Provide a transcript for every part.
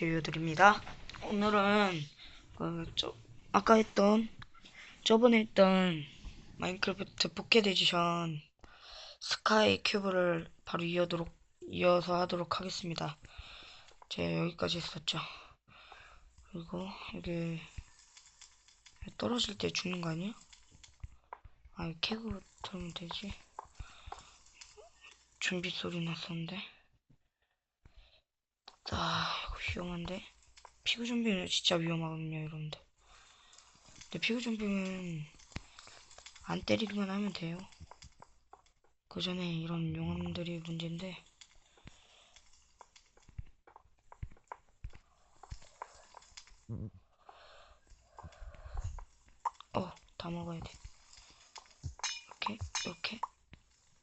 들려드립니다. 오늘은 그 저, 아까 했던 저번에 했던 마인크래프트 포켓 에디션 스카이 큐브를 바로 이어도록 이어서 하도록 하겠습니다. 제가 여기까지 했었죠. 그리고 여기 떨어질 때 죽는 거 아니야? 아, 캐고 들으면 되지. 준비 소리 났었는데. 아, 위험한데? 피구 좀비는 진짜 위험하거든요, 여러분들. 근데 피구 좀비는 안 때리기만 하면 돼요. 그 전에 이런 용암들이 문제인데. 어, 다 먹어야 돼. 이렇게, 이렇게.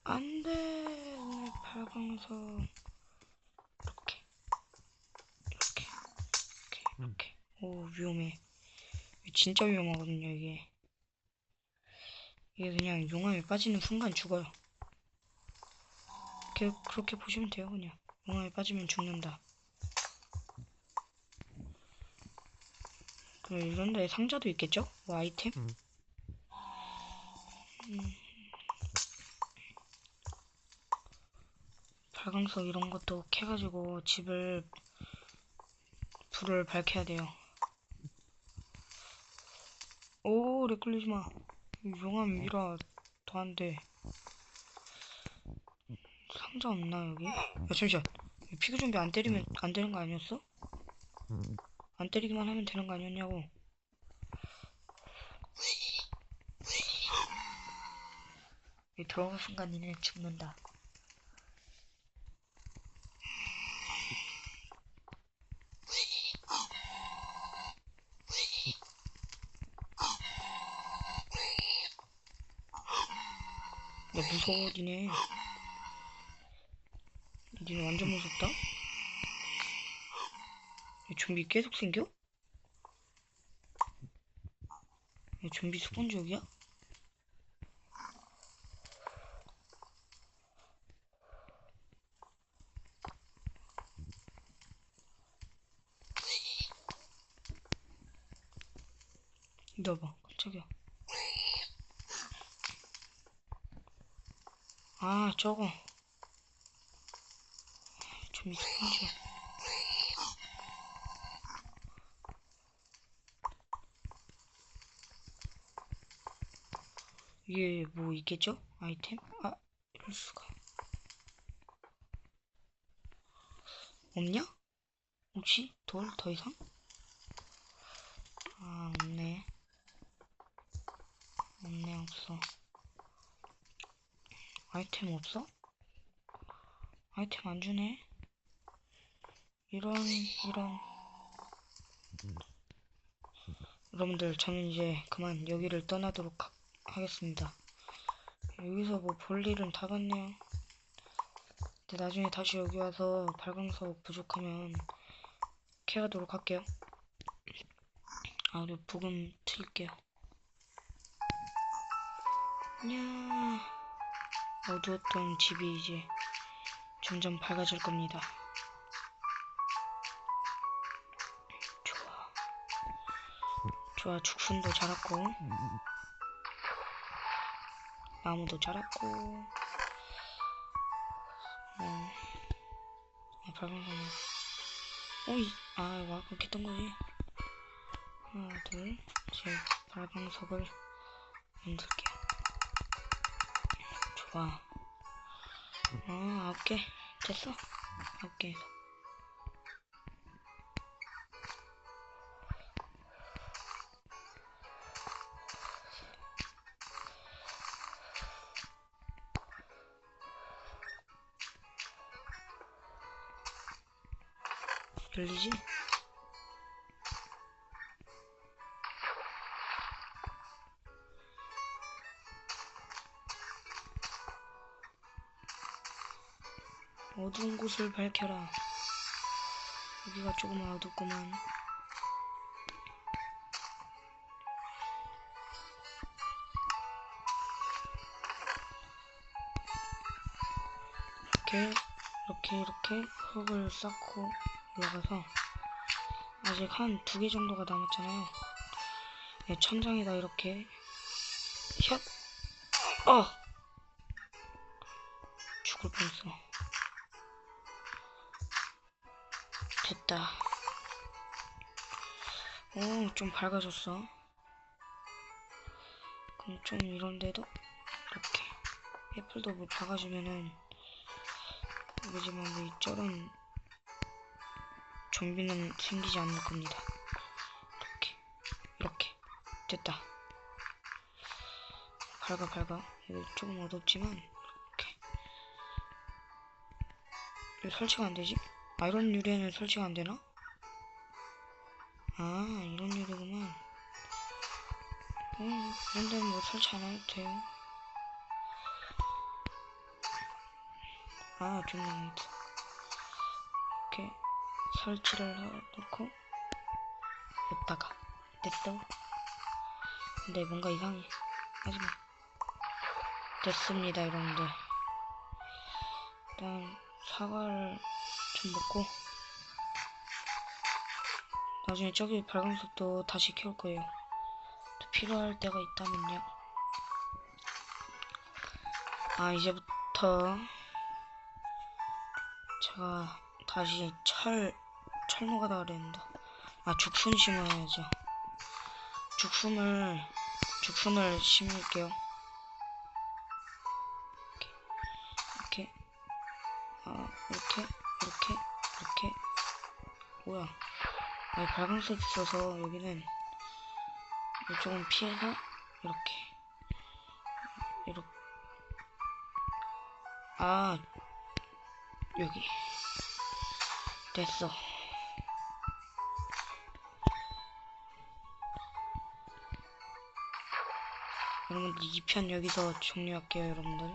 안 돼! 오늘 발광석. 이렇게. 이렇게. 이렇게. 이렇게. 오, 위험해. 진짜 위험하거든요, 이게. 이게 그냥 용암에 빠지는 순간 죽어요. 이렇게, 그렇게 보시면 돼요, 그냥. 용암에 빠지면 죽는다. 그리고 이런 데 상자도 있겠죠? 뭐 아이템? 음. 음. 발광석 이런 것도 캐가지고 집을 불을 밝혀야 돼요. 오, 렉 걸리지 마. 용암 위라 더안 돼. 상자 없나 여기? 야 잠시만. 피그 좀비 안 때리면 안 되는 거 아니었어? 음, 안 때리기만 하면 되는 거 아니었냐고. 이 들어간 순간 니네 죽는다. 야 무서워 니네. 니네 완전 무섭다. 야, 좀비 계속 생겨? 야, 좀비 스폰 지역이야? 넣어봐, 깜짝이야. 아, 저거. 좀비 스폰지역. 이게 뭐 있겠죠? 아이템? 아, 이럴 수가. 없냐? 혹시 돌 더 이상? 아, 없네. 없네, 없어. 아이템 없어? 아이템 안 주네. 이런, 이런. 여러분들, 저는 이제 그만 여기를 떠나도록 하, 하겠습니다. 여기서 뭐 볼 일은 다 봤네요. 근데 나중에 다시 여기 와서 발광석 부족하면 캐가도록 할게요. 아, 그리고 부금 틀게요. 야 어두웠던 집이 이제 점점 밝아질 겁니다. 좋아. 좋아, 죽순도 자랐고. 나무도 자랐고 어, 아, 발광석 어이 아 이거 아까 깼던 거지 하나 둘 이제 발광석을 만들게 요 좋아 어 아홉 개 됐어. 개에서 열리지? 어두운 곳을 밝혀라. 여기가 조금 어둡구만. 이렇게 이렇게 이렇게 흙을 쌓고 올라가서 아직 한 두 개 정도가 남았잖아요. 네, 천장에다 이렇게 샷! 어! 죽을 뻔했어. 됐다. 오, 좀 밝아졌어. 그럼 좀 이런데도 이렇게 애플도 뭐 박아주면은 그지만 뭐이 쩔은 좀비는 생기지 않을 겁니다. 이렇게 이렇게 됐다. 밝아 밝아. 여기 조금 어둡지만 이렇게 왜 설치가 안 되지? 아 이런 유리에는 설치가 안 되나? 아 이런 유리구만. 음, 이런 데는 뭐 설치 안 해도 돼요. 아, 좋네. 이렇게 설치를 해놓고, 여기다가, 됐어. 근데 뭔가 이상해. 하지마. 됐습니다, 여러분들. 일단, 사과를 좀 먹고, 나중에 저기 발광석도 다시 키울 거예요. 또 필요할 때가 있다면요. 아, 이제부터 제가 다시 철, 철모가다 그랬는데. 아, 죽순 심어야죠. 죽순을, 죽순을 심을게요. 뭐야. 아, 발광색 있어서 여기는 조금 피해서 이렇게. 이렇게. 아 여기. 됐어. 여러분들 2편 여기서 종료할게요 여러분들